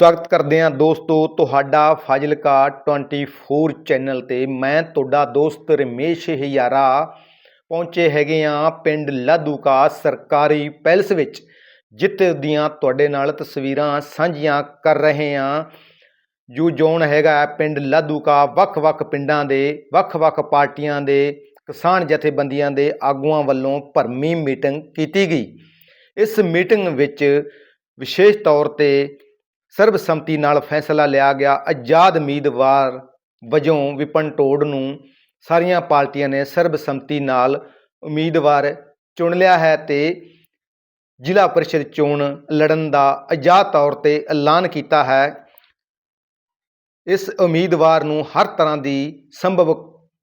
ਸਵਾਗਤ ਕਰਦੇ ਹਾਂ ਦੋਸਤੋ ਤੁਹਾਡਾ ਫਾਜ਼ਿਲਕਾ 24 ਚੈਨਲ ਤੇ। ਮੈਂ ਤੁਹਾਡਾ ਦੋਸਤ ਰਮੇਸ਼ ਹਿਆਰਾ ਪਹੁੰਚੇ ਹੈਗੇ ਆ ਪਿੰਡ ਲਾਦੂਕਾ ਸਰਕਾਰੀ ਪੈਲਸ ਵਿੱਚ, ਜਿੱਥੇ ਦੀਆਂ ਤੁਹਾਡੇ ਨਾਲ ਤਸਵੀਰਾਂ ਸਾਂਝੀਆਂ ਕਰ ਰਹੇ ਹਾਂ। ਜੋ ਜ਼ੋਨ ਹੈਗਾ ਪਿੰਡ ਲਾਦੂਕਾ ਵੱਖ-ਵੱਖ ਪਿੰਡਾਂ ਦੇ, ਵੱਖ-ਵੱਖ ਪਾਰਟੀਆਂ ਦੇ, ਕਿਸਾਨ ਜਥੇਬੰਦੀਆਂ ਦੇ ਆਗੂਆਂ ਵੱਲੋਂ ਭਰਮੀ ਮੀਟਿੰਗ ਕੀਤੀ ਗਈ। ਇਸ ਮੀਟਿੰਗ ਵਿੱਚ ਵਿਸ਼ੇਸ਼ ਤੌਰ ਤੇ ਸਰਬਸੰਮਤੀ ਨਾਲ ਫੈਸਲਾ ਲਿਆ ਗਿਆ। ਆਜ਼ਾਦ ਉਮੀਦਵਾਰ ਵਜੋਂ ਵਿਪਨ ਟੋਡ ਨੂੰ ਸਾਰੀਆਂ ਪਾਰਟੀਆਂ ਨੇ ਸਰਬਸੰਮਤੀ ਨਾਲ ਉਮੀਦਵਾਰ ਚੁਣ ਲਿਆ ਹੈ ਤੇ ਜ਼ਿਲ੍ਹਾ ਪਰਿਸ਼ਦ ਚੋਣ ਲੜਨ ਦਾ ਆਜ਼ਾਦ ਤੌਰ ਤੇ ਐਲਾਨ ਕੀਤਾ ਹੈ। ਇਸ ਉਮੀਦਵਾਰ ਨੂੰ ਹਰ ਤਰ੍ਹਾਂ ਦੀ ਸੰਭਵ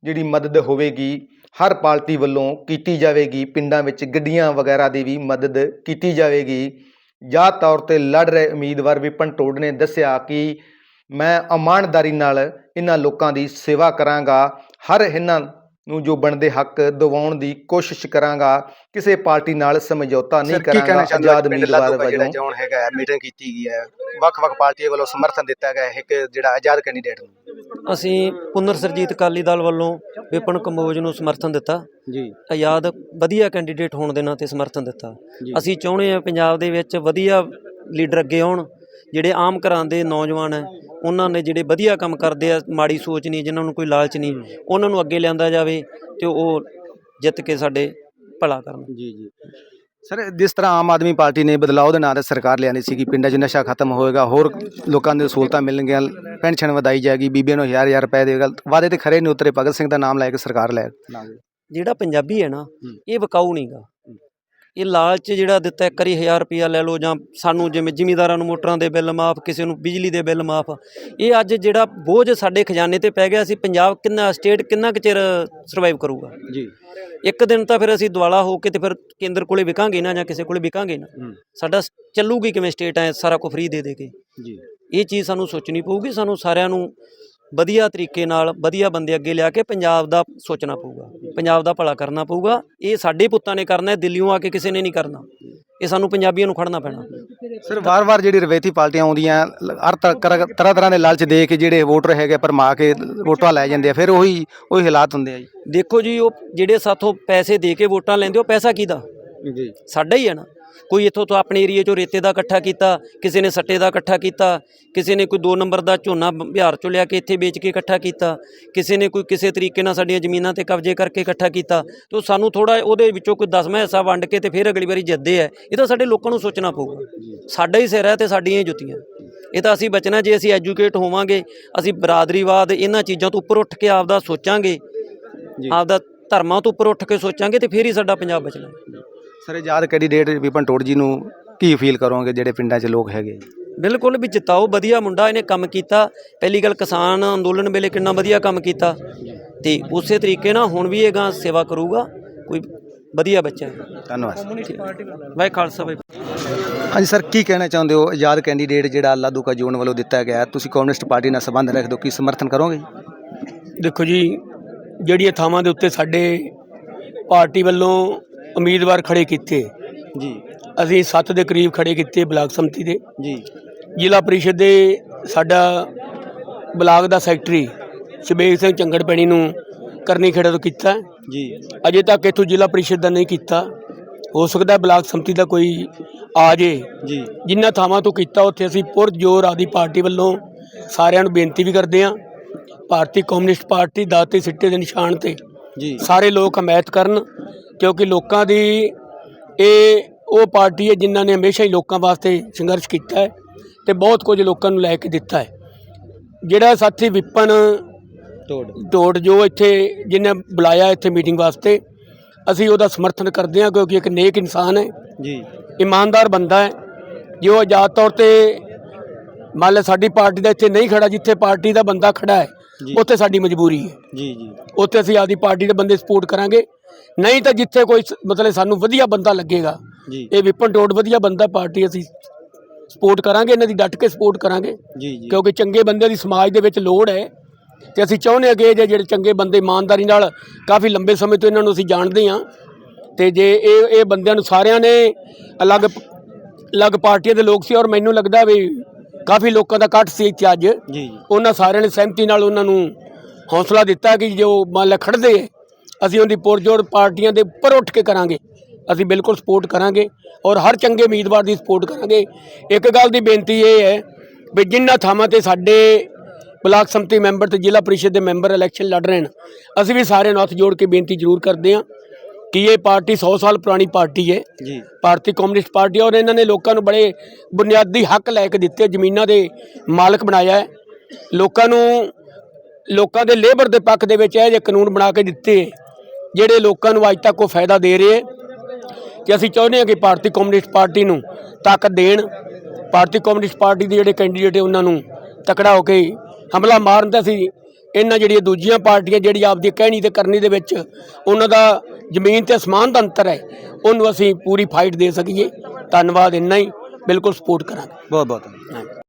ਜਿਹੜੀ ਮਦਦ ਹੋਵੇਗੀ, ਹਰ ਪਾਰਟੀ ਵੱਲੋਂ ਕੀਤੀ ਜਾਵੇਗੀ। ਪਿੰਡਾਂ ਵਿੱਚ ਗੱਡੀਆਂ ਵਗੈਰਾ ਦੀ ਵੀ ਮਦਦ ਕੀਤੀ ਜਾਵੇਗੀ। ਜਾਂ ਤੌਰ ਤੇ ਲੜ ਰਹੇ ਉਮੀਦਵਾਰ ਵਿਪਨ ਟੋਡ ਨੇ ਦੱਸਿਆ ਕਿ ਮੈਂ ਇਮਾਨਦਾਰੀ ਨਾਲ ਇਹਨਾਂ ਲੋਕਾਂ ਦੀ ਸੇਵਾ ਕਰਾਂਗਾ ਹਰ ਇਹਨਾਂ ਨੂੰ ਜੋ ਬਣਦੇ ਹੱਕ ਦਿਵਾਉਣ ਦੀ ਕੋਸ਼ਿਸ਼ ਕਰਾਂਗਾ ਕਿਸੇ ਪਾਰਟੀ ਨਾਲ ਸਮਝੌਤਾ ਨਹੀਂ ਕਰਾਂਗਾ ਆਜ਼ਾਦ ਉਮੀਦਵਾਰ ਵਜੋਂ ਚੋਣ ਹੈਗਾ ਹੈ, ਮੀਟਿੰਗ ਕੀਤੀ ਗਈ ਹੈ ਵੱਖ-ਵੱਖ ਪਾਰਟੀਆਂ ਵੱਲੋਂ ਸਮਰਥਨ ਦਿੱਤਾ ਗਿਆ ਹੈ ਇੱਕ ਜਿਹੜਾ ਆਜ਼ਾਦ ਕੈਂਡੀਡੇਟ ਨੂੰ। ਅਸੀਂ ਪੁਨਰ ਸਰਜੀਤ ਅਕਾਲੀ ਦਲ ਵੱਲੋਂ ਵਿਪਨ ਕੰਬੋਜ ਨੂੰ ਸਮਰਥਨ ਦਿੱਤਾ। ਜੀ। ਆਜ਼ਾਦ ਵਧੀਆ ਕੈਂਡੀਡੇਟ ਹੋਣ ਦੇ ਨਾਤੇ ਸਮਰਥਨ ਦਿੱਤਾ। ਅਸੀਂ ਚਾਹੁੰਦੇ ਹਾਂ ਪੰਜਾਬ ਦੇ ਵਿੱਚ ਵਧੀਆ ਲੀਡਰ ਅੱਗੇ ਆਉਣ ਜਿਹੜੇ ਆਮ ਘਰਾਂ ਦੇ ਨੌਜਵਾਨ ਹੈ ਉਹਨਾਂ ਨੇ ਜਿਹੜੇ ਵਧੀਆ ਕੰਮ ਕਰਦੇ ਆ ਮਾੜੀ ਸੋਚ ਨਹੀਂ ਜਿਨ੍ਹਾਂ ਨੂੰ ਕੋਈ ਲਾਲਚ ਨਹੀਂ ਉਹਨਾਂ ਨੂੰ ਅੱਗੇ ਲਿਆਂਦਾ ਜਾਵੇ ਤੇ ਉਹ ਜਿੱਤ ਕੇ ਸਾਡੇ ਭਲਾ ਕਰਨ। ਜੀ ਜੀ। ਸਰ ਜਿਸ ਤਰ੍ਹਾਂ ਆਮ ਆਦਮੀ ਪਾਰਟੀ ਨੇ ਬਦਲਾਅ ਦੇ ਨਾਂ ਤੇ ਸਰਕਾਰ ਲਿਆਂਦੀ ਸੀ ਕਿ ਪਿੰਡਾਂ 'ਚ ਨਸ਼ਾ ਖਤਮ ਹੋਏਗਾ ਹੋਰ ਲੋਕਾਂ ਨੂੰ ਸਹੂਲਤਾਂ ਮਿਲਣਗੀਆਂ ਪੈਨਸ਼ਨ ਵਧਾਈ ਜਾਏਗੀ ਬੀਬੀਆਂ ਨੂੰ ਹਜ਼ਾਰ ਹਜ਼ਾਰ ਰੁਪਏ ਦੇਗਾ ਵਾਅਦੇ ਤੇ ਖਰੇ ਨਹੀਂ ਉਤਰੇ ਭਗਤ ਸਿੰਘ ਦਾ ਨਾਮ ਲੈ ਕੇ ਸਰਕਾਰ ਲੈ ਜਿਹੜਾ ਪੰਜਾਬੀ ਹੈ ਨਾ ਇਹ ਵਿਕਾਊ ਨਹੀਂਗਾ ਇਹ ਲਾਲਚ ਜਿਹੜਾ ਦਿੱਤਾ ਇੱਕ ਵਾਰੀ 1000 ਰੁਪਿਆ ਲੈ ਲਓ ਜਾਂ ਸਾਨੂੰ ਜਿਵੇਂ ਜ਼ਿਮੀਂਦਾਰਾਂ ਨੂੰ ਮੋਟਰਾਂ ਦੇ ਬਿੱਲ ਮਾਫ ਕਿਸੇ ਨੂੰ ਬਿਜਲੀ ਦੇ ਬਿੱਲ ਮਾਫ। ਇਹ ਅੱਜ ਜਿਹੜਾ ਬੋਝ ਸਾਡੇ ਖਜ਼ਾਨੇ ਤੇ ਪੈ ਗਿਆ ਸੀ ਪੰਜਾਬ ਕਿੰਨਾ ਸਟੇਟ ਕਿੰਨਾ ਕੁ ਚਿਰ ਸਰਵਾਈਵ ਕਰੂਗਾ? ਜੀ। ਇੱਕ ਦਿਨ ਤਾਂ ਫਿਰ ਅਸੀਂ ਦੁਆਲਾ ਹੋ ਕੇ ਤੇ ਫਿਰ ਕੇਂਦਰ ਕੋਲੇ ਵਿਕਾਂਗੇ ਨਾ ਜਾਂ ਕਿਸੇ ਕੋਲੇ ਵਿਕਾਂਗੇ ਨਾ। ਸਾਡਾ ਚੱਲੂਗੀ ਕਿਵੇਂ ਸਟੇਟ ਐ ਸਾਰਾ ਕੁਝ ਫ੍ਰੀ ਦੇ ਦੇ ਕੇ। ਜੀ। ਇਹ ਚੀਜ਼ ਸਾਨੂੰ ਸੋਚਣੀ ਪਊਗੀ ਸਾਨੂੰ ਸਾਰਿਆਂ ਨੂੰ ਵਧੀਆ ਤਰੀਕੇ ਨਾਲ ਵਧੀਆ ਬੰਦੇ ਅੱਗੇ ਲਿਆ ਕੇ ਪੰਜਾਬ ਦਾ ਸੋਚਣਾ ਪਊਗਾ ਪੰਜਾਬ ਦਾ ਭਲਾ ਕਰਨਾ ਪਊਗਾ। ਇਹ ਸਾਡੇ ਪੁੱਤਾਂ ਨੇ ਕਰਨਾ ਹੈ ਦਿੱਲੀੋਂ ਆ ਕੇ ਕਿਸੇ ਨੇ ਨਹੀਂ ਕਰਨਾ। ਇਹ ਸਾਨੂੰ ਪੰਜਾਬੀਆਂ ਨੂੰ ਖੜਨਾ ਪੈਣਾ। ਸਰ ਵਾਰ-ਵਾਰ ਜਿਹੜੀ ਰਵੈਤੀ ਪਾਰਟੀਆਂ ਆਉਂਦੀਆਂ ਹਰ ਤਰ੍ਹਾਂ ਤਰ੍ਹਾਂ ਦੇ ਲਾਲਚ ਦੇ ਕੇ ਜਿਹੜੇ ਵੋਟਰ ਹੈਗੇ ਪਰਮਾ ਕੇ ਵੋਟਾਂ ਲੈ ਜਾਂਦੇ ਆ ਫਿਰ ਉਹੀ ਉਹੀ ਹਾਲਾਤ ਹੁੰਦੇ ਆ ਜੀ। ਦੇਖੋ ਜੀ ਉਹ ਜਿਹੜੇ ਸਾਥੋਂ ਪੈਸੇ ਦੇ ਕੇ ਵੋਟਾਂ ਲੈਂਦੇ ਉਹ ਪੈਸਾ ਕਿਹਦਾ? ਜੀ। ਸਾਡਾ ਹੀ ਹੈ ਨਾ। ਕੋਈ ਇੱਥੋਂ ਤੋਂ ਆਪਣੇ ਏਰੀਏ 'ਚੋਂ ਰੇਤੇ ਦਾ ਇਕੱਠਾ ਕੀਤਾ ਕਿਸੇ ਨੇ ਸੱਟੇ ਦਾ ਇਕੱਠਾ ਕੀਤਾ ਕਿਸੇ ਨੇ ਕੋਈ 2 ਨੰਬਰ ਦਾ ਝੋਨਾ ਬਿਹਾਰ 'ਚੋਂ ਲਿਆ ਕੇ ਇੱਥੇ ਵੇਚ ਕੇ ਇਕੱਠਾ ਕੀਤਾ ਕਿਸੇ ਨੇ ਕੋਈ ਕਿਸੇ ਤਰੀਕੇ ਨਾਲ ਸਾਡੀਆਂ ਜ਼ਮੀਨਾਂ ਤੇ ਕਬਜ਼ੇ ਕਰਕੇ ਇਕੱਠਾ ਕੀਤਾ ਤੇ ਸਾਨੂੰ ਥੋੜਾ ਉਹਦੇ ਵਿੱਚੋਂ ਕੋਈ 10ਵਾਂ ਹਿੱਸਾ ਵੰਡ ਕੇ ਤੇ ਫਿਰ ਅਗਲੀ ਵਾਰੀ ਜਿੱਤਦੇ ਆ ਇਹ ਤਾਂ ਸਾਡੇ ਲੋਕਾਂ ਨੂੰ ਸੋਚਣਾ ਪਊਗਾ। ਸਾਡਾ ਹੀ ਸਿਰ ਹੈ ਤੇ ਸਾਡੀਆਂ ਹੀ ਜੁੱਤੀਆਂ। ਇਹ ਤਾਂ ਅਸੀਂ ਬਚਣਾ ਜੇ ਅਸੀਂ ਐਜੂਕੇਟ ਹੋਵਾਂਗੇ ਅਸੀਂ ਬਰਾਦਰੀਵਾਦ ਇਹਨਾਂ ਚੀਜ਼ਾਂ ਤੋਂ ਉੱਪਰ ਉੱਠ ਕੇ ਆਪਦਾ ਸੋਚਾਂਗੇ। ਆਪਦਾ ਧਰਮਾਂ ਤੋਂ ਉੱਪਰ ਉੱਠ ਕੇ ਸੋਚਾਂਗੇ ਤੇ ਫਿਰ ਹੀ ਸਾਡਾ ਪੰਜਾਬ ਬਚਣਾ। ਸਰ ਆਜ਼ਾਦ ਕੈਂਡੀਡੇਟ ਵਿਪਨ ਟੋੜ ਜੀ ਨੂੰ ਕੀ ਫੀਲ ਕਰੋਗੇ ਜਿਹੜੇ ਪਿੰਡਾਂ 'ਚ ਲੋਕ ਹੈਗੇ? ਬਿਲਕੁਲ ਵੀ ਜਿਤਾਓ ਵਧੀਆ ਮੁੰਡਾ ਇਹਨੇ ਕੰਮ ਕੀਤਾ। ਪਹਿਲੀ ਗੱਲ ਕਿਸਾਨ ਅੰਦੋਲਨ ਵੇਲੇ ਕਿੰਨਾ ਵਧੀਆ ਕੰਮ ਕੀਤਾ। ਤੇ ਉਸੇ ਤਰੀਕੇ ਨਾਲ ਹੁਣ ਵੀ ਇਹ ਗਾਂ ਸੇਵਾ ਕਰੂਗਾ। ਕੋਈ ਵਧੀਆ ਬੱਚਾ ਹੈ। ਧੰਨਵਾਦ। ਵਾਹਿ ਖਾਲਸਾ ਵਾਹਿ ਹਾਂਜੀ ਸਰ ਕੀ ਕਹਿਣਾ ਚਾਹੁੰਦੇ ਹੋ? ਆਜ਼ਾਦ ਕੈਂਡੀਡੇਟ ਜਿਹੜਾ ਲਾਦੂਕਾ ਜੋਨ ਵੱਲੋਂ ਦਿੱਤਾ ਗਿਆ ਤੁਸੀਂ ਕਮਿਊਨਿਸਟ ਪਾਰਟੀ ਨਾਲ ਸੰਬੰਧ ਰੱਖਦੇ ਹੋ ਕੀ ਸਮਰਥਨ ਕਰੋਗੇ? ਦੇਖੋ ਜੀ ਜਿਹੜੀਆਂ ਥਾਵਾਂ ਦੇ ਉੱਤੇ ਸਾਡੇ ਪਾਰਟੀ ਵੱਲੋਂ ਉਮੀਦਵਾਰ ਖੜੇ ਕੀਤੇ। ਜੀ। ਅਸੀਂ 7 ਦੇ ਕਰੀਬ ਖੜੇ ਕੀਤੇ ਬਲਾਕ ਸੰਮਤੀ ਦੇ। ਜੀ। ਜ਼ਿਲ੍ਹਾ ਪਰਿਸ਼ਦ ਦੇ ਸਾਡਾ ਬਲਾਕ ਦਾ ਸੈਕਟਰੀ ਸ਼ਬੇਗ ਸਿੰਘ ਚੰਗੜਪੈਣੀ ਨੂੰ ਕਰਨੀ ਖੇੜਾ ਤੋਂ ਕੀਤਾ। ਜੀ। ਅਜੇ ਤੱਕ ਇੱਥੋਂ ਜ਼ਿਲ੍ਹਾ ਪਰਿਸ਼ਦ ਦਾ ਨਹੀਂ ਕੀਤਾ। ਹੋ ਸਕਦਾ ਬਲਾਕ ਸੰਮਤੀ ਦਾ ਕੋਈ ਆ ਜੇ। ਜੀ। ਜਿੰਨਾ ਥਾਵਾਂ ਤੋਂ ਕੀਤਾ ਉੱਥੇ ਅਸੀਂ ਪੁਰਜੋਰ ਆਦੀ ਪਾਰਟੀ ਵੱਲੋਂ ਸਾਰਿਆਂ ਨੂੰ ਬੇਨਤੀ ਵੀ ਕਰਦੇ ਹਾਂ। ਭਾਰਤੀ ਕਮਿਊਨਿਸਟ ਪਾਰਟੀ ਦਾਤੇ ਸਿੱਟੇ ਦੇ ਨਿਸ਼ਾਨ ਤੇ ਜੀ। ਸਾਰੇ ਲੋਕ ਹਮਾਇਤ ਕਰਨ। ਕਿਉਂਕਿ ਲੋਕਾਂ ਦੀ ਇਹ ਉਹ ਪਾਰਟੀ ਹੈ ਜਿਨ੍ਹਾਂ ਨੇ ਹਮੇਸ਼ਾ ਹੀ ਲੋਕਾਂ ਵਾਸਤੇ ਸੰਘਰਸ਼ ਕੀਤਾ ਹੈ ਤੇ ਬਹੁਤ ਕੁਝ ਲੋਕਾਂ ਨੂੰ ਲੈ ਕੇ ਦਿੱਤਾ ਹੈ। ਜਿਹੜਾ ਸਾਥੀ ਵਿਪਨ ਤੋੜ। ਟੋਟ ਜੋ ਇੱਥੇ ਜਿਹਨੇ ਬੁਲਾਇਆ ਇੱਥੇ ਮੀਟਿੰਗ ਵਾਸਤੇ ਅਸੀਂ ਉਹਦਾ ਸਮਰਥਨ ਕਰਦੇ ਹਾਂ ਕਿਉਂਕਿ ਇੱਕ ਨੇਕ ਇਨਸਾਨ ਹੈ। ਜੀ। ਇਮਾਨਦਾਰ ਬੰਦਾ ਹੈ। ਜੋ ਆਜ਼ਾਦ ਤੌਰ ਤੇ ਮੰਨ ਲਓ ਸਾਡੀ ਪਾਰਟੀ ਦਾ ਇੱਥੇ ਨਹੀਂ ਖੜਾ ਜਿੱਥੇ ਪਾਰਟੀ ਦਾ ਬੰਦਾ ਖੜਾ ਹੈ ਜੀ। ਉੱਥੇ ਸਾਡੀ ਮਜਬੂਰੀ ਹੈ। ਜੀ ਜੀ। ਉੱਥੇ ਅਸੀਂ ਆਦੀ ਪਾਰਟੀ ਦੇ ਬੰਦੇ ਸਪੋਰਟ ਕਰਾਂਗੇ। ਨਹੀਂ ਤਾਂ ਜਿੱਥੇ ਕੋਈ ਮਤਲਬ ਸਾਨੂੰ ਵਧੀਆ ਬੰਦਾ ਲੱਗੇਗਾ। ਜੀ। ਇਹ ਵਿਪਨ ਟੋਡ ਵਧੀਆ ਬੰਦਾ ਪਾਰਟੀ ਅਸੀਂ ਸਪੋਰਟ ਕਰਾਂਗੇ ਇਹਨਾਂ ਦੀ ਡਟ ਕੇ ਸਪੋਰਟ ਕਰਾਂਗੇ। ਜੀ ਜੀ। ਕਿਉਂਕਿ ਚੰਗੇ ਬੰਦੇ ਦੀ ਸਮਾਜ ਦੇ ਵਿੱਚ ਲੋੜ ਹੈ। ਤੇ ਅਸੀਂ ਚਾਹੁੰਦੇ ਇਹ ਜਿਹੇ ਜਿਹੜੇ ਚੰਗੇ ਬੰਦੇ ਇਮਾਨਦਾਰੀ ਨਾਲ ਕਾਫੀ ਲੰਬੇ ਸਮੇਂ ਤੋਂ ਇਹਨਾਂ ਨੂੰ ਅਸੀਂ ਜਾਣਦੇ ਹਾਂ। ਤੇ ਜੇ ਇਹ ਇਹ ਬੰਦਿਆਂ ਨੂੰ ਸਾਰਿਆਂ ਨੇ ਅਲੱਗ ਅਲੱਗ ਪਾਰਟੀਆਂ ਦੇ ਲੋਕ ਸੀ ਔਰ ਮੈਨੂੰ ਲੱਗਦਾ ਵੀ ਕਾਫੀ ਲੋਕਾਂ ਦਾ ਇਕੱਠ ਸੀ ਇੱਥੇ ਅੱਜ। ਜੀ ਜੀ। ਉਹਨਾਂ ਸਾਰਿਆਂ ਨੇ ਸਹਿਮਤੀ ਨਾਲ ਉਹਨਾਂ ਨੂੰ ਹੌਸਲਾ ਦਿੱਤਾ ਕਿ ਜੋ ਮੰਨ ਲਾ ਖੜਦੇ ਹੈ, ਅਸੀਂ ਉਹਦੀ ਪੁਰਜੋਰ ਪਾਰਟੀਆਂ ਦੇ ਉੱਪਰ ਉੱਠ ਕੇ ਕਰਾਂਗੇ। ਅਸੀਂ ਬਿਲਕੁਲ ਸਪੋਰਟ ਕਰਾਂਗੇ ਔਰ ਹਰ ਚੰਗੇ ਉਮੀਦਵਾਰ ਦੀ ਸਪੋਰਟ ਕਰਾਂਗੇ। ਇੱਕ ਗੱਲ ਦੀ ਬੇਨਤੀ ਇਹ ਹੈ ਵੀ ਜਿਨ੍ਹਾਂ ਥਾਵਾਂ ਤੇ ਸਾਡੇ ਬਲਾਕ ਸੰਮਤੀ ਮੈਂਬਰ ਤੇ ਜ਼ਿਲ੍ਹਾ ਪਰਿਸ਼ਦ ਦੇ ਮੈਂਬਰ ਇਲੈਕਸ਼ਨ ਲੜ ਰਹੇ ਨੇ ਅਸੀਂ ਵੀ ਸਾਰਿਆਂ ਨੂੰ ਹੱਥ ਜੋੜ ਕੇ ਬੇਨਤੀ ਜ਼ਰੂਰ ਕਰਦੇ ਹਾਂ ਕਿ ਇਹ ਪਾਰਟੀ 100 ਸਾਲ ਪੁਰਾਣੀ ਪਾਰਟੀ ਹੈ। ਜੀ। ਭਾਰਤੀ ਕਮਿਊਨਿਸਟ ਪਾਰਟੀ ਔਰ ਇਹਨਾਂ ਨੇ ਲੋਕਾਂ ਨੂੰ ਬੜੇ ਬੁਨਿਆਦੀ ਹੱਕ ਲੈ ਕੇ ਦਿੱਤੇ ਜ਼ਮੀਨਾਂ ਦੇ ਮਾਲਕ ਬਣਾਇਆ ਹੈ। ਲੋਕਾਂ ਨੂੰ ਲੋਕਾਂ ਦੇ ਲੇਬਰ ਦੇ ਪੱਖ ਦੇ ਵਿੱਚ ਇਹ ਜਿਹੇ ਕਾਨੂੰਨ ਬਣਾ ਕੇ ਦਿੱਤੇ ਜਿਹੜੇ ਲੋਕਾਂ ਨੂੰ ਅੱਜ ਤੱਕ ਕੋਈ ਫਾਇਦਾ ਦੇ ਰਹੇ ਹੈ। ਕਿ ਅਸੀਂ ਚਾਹੁੰਦੇ ਹਾਂ ਕਿ ਭਾਰਤੀ ਕਮਿਊਨਿਸਟ ਪਾਰਟੀ ਨੂੰ ਤਾਕਤ ਦੇਣ ਭਾਰਤੀ ਕਮਿਊਨਿਸਟ ਪਾਰਟੀ ਦੇ ਜਿਹੜੇ ਕੈਂਡੀਡੇਟ ਹੈ ਉਹਨਾਂ ਨੂੰ ਤਕੜਾ ਹੋ ਕੇ ਹਮਲਾ ਮਾਰਨ ਤਾਂ ਅਸੀਂ ਇਹਨਾਂ ਜਿਹੜੀਆਂ ਦੂਜੀਆਂ ਪਾਰਟੀਆਂ ਜਿਹੜੀ ਆਪਦੀ ਕਹਿਣੀ ਤੇ ਕਰਨੀ ਦੇ ਵਿੱਚ ਉਹਨਾਂ ਦਾ ਜ਼ਮੀਨ ਤੇ ਅਸਮਾਨ ਦਾ ਅੰਤਰ ਹੈ ਉਹਨੂੰ ਅਸੀਂ ਪੂਰੀ ਫਾਈਟ ਦੇ ਸਕੀਏ। ਧੰਨਵਾਦ ਇੰਨਾ ਹੀ। ਬਿਲਕੁਲ ਸਪੋਰਟ ਕਰਾਂਗੇ। ਬਹੁਤ ਬਹੁਤ।